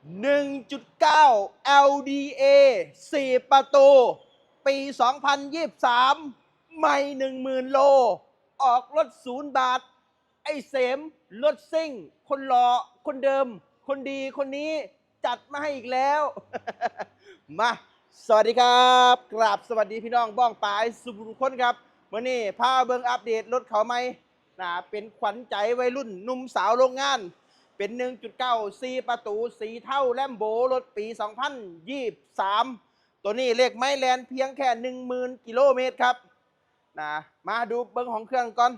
1.9 LDA 4 ประตู ปี 2023 ไม่ 10,000 โล ออกรถศูนย์บาท ไอ้เสมรถซิ่ง คนหล่อคนเดิม คนดีคนนี้จัดมาให้อีกแล้ว มา สวัสดีครับ กราบสวัสดีพี่น้องบ้องปายสุบุรุคนครับวันนี้พาเบิงอัปเดตรถเขาไหมนะเป็นขวัญใจวัยรุ่นหนุ่มสาวโรงงาน เป็น 1.9 4 ประตู สีเท่าแลมโบรถปี 2023 ตัวนี้เลขไม้แลนเพียงแค่ 10,000 กิโลเมตรครับนะมาดูเบิ้งของเครื่องก่อน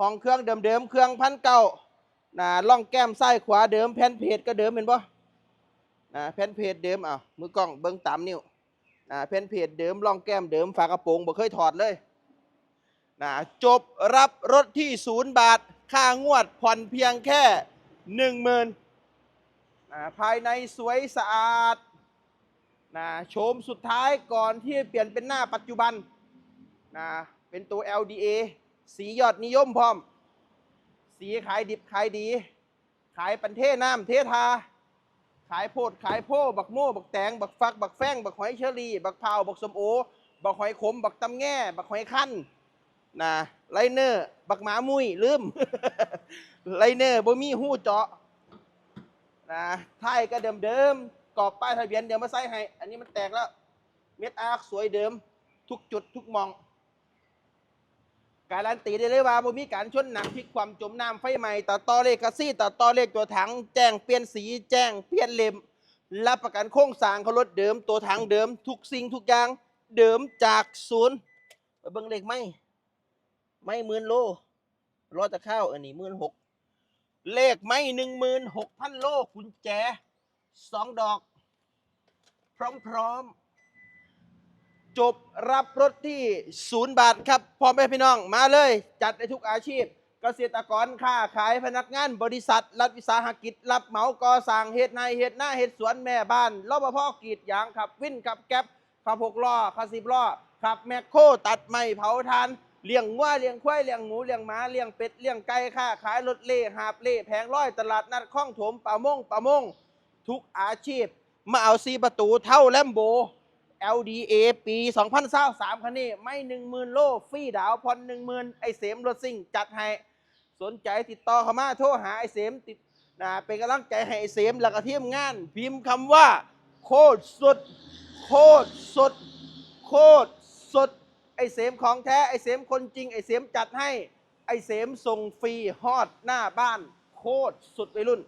ของเครื่องเดิมๆ เครื่องพันเก้านะล่องแก้มซ้ายขวาเดิมแผ่นเพจก็เดิมเห็นปะนะแผ่นเพจเดิมอะมือกล้องเบิ้งตามนิ้วนะแผ่นเพจเดิมล่องแก้มเดิมฝากระโปรงบ่เคยถอดเลยนะจบรับรถที่ศูนย์บาท ค่างวดผ่อนเพียงแค่ หนึ่งหมื่นนะภายในสวยสะอาดนะโฉมสุดท้ายก่อนที่จะเปลี่ยนเป็นหน้าปัจจุบันนะเป็นตัว LDA สียอดนิยมพร้อม สีขายดิบขายดี ขายปันเทน้ำเททา ขายโพดขายโพบักโม่บักแตง บักฟัก บักแฟงบักหอยเชอรี่ บักพร้าบักสมโอ บักหอยขม บักตำแง่ บักหอยขั้น นะไลเนอร์ บักหมามุยลืมไลเนอร์บ่มีหูเจาะนะท้ายก็เดิมๆกรอบป้ายทะเบียนเดี๋ยวมาใส่ให้ อันนี้มันแตกแล้ว เม็ดอาร์คสวยเดิม ทุกจุดทุกมอง การันตีได้เลยว่าบ่มีการชนหนักพลิกความจมน้ำไฟไหม้ตัดต่อเลขกระซี่ตัดต่อเลขตัวถัง แจ้งเปลี่ยนสีแจ้งเปลี่ยนเลมรับประกันโครงสร้างเขารถเดิมตัวถังเดิม ทุกสิ่งทุกอย่างเดิมจากศูนย์เบิ่งเลขไหม ไม่หมื่นโลรอจะเข้าอันนี้หมื่นหกเลขไม่หนึ่งหมื่นหกพันโลกุญแจสองดอก พร้อมๆ จบรับรถที่ศูนย์บาทครับพ่อแม่พี่น้องมาเลย จัดในทุกอาชีพ เกษตรกรค้าขายพนักงาน บริษัท รัฐวิสาหกิจ รับเหมาก่อสร้างเฮ็ดในเฮ็ดหน้าเฮ็ดสวนแม่บ้านรปภกรีดยางขับ วินขับแก๊ปขับหกล้อขับสิบล้อขับแมคโครตัดไม้เผาทาน เลี้ยงวัวเลี้ยงควายเลี้ยงหมูเลี้ยงหมาเลี้ยงเป็ดเลี้ยงไก่ค้าขายรถเล่หาบเล่แผงร้อยตลาดนัดคลองถมป่ามงป่ามง ทุกอาชีพ มาเอาซีประตูเท่าแลมโบ LDA ปี 2023คันนี้ไม่10,000 โลฟรีดาวน์ผ่อน10,000 ไอเสมรถซิ่งจัดให้ สนใจติดต่อเข้ามาโทรหาไอเสมติดนะเป็นกำลังใจให้ไอเสมแล้วก็ทีมงาน พิมพ์คำว่า โคตรสุด โคตรสุด โคตรสุด ไอเสมของแท้ ไอเสมคนจริง ไอเสมจัดให้ ไอเสมส่งฟรีฮอดหน้าบ้าน โคตรสุดไปรุ่น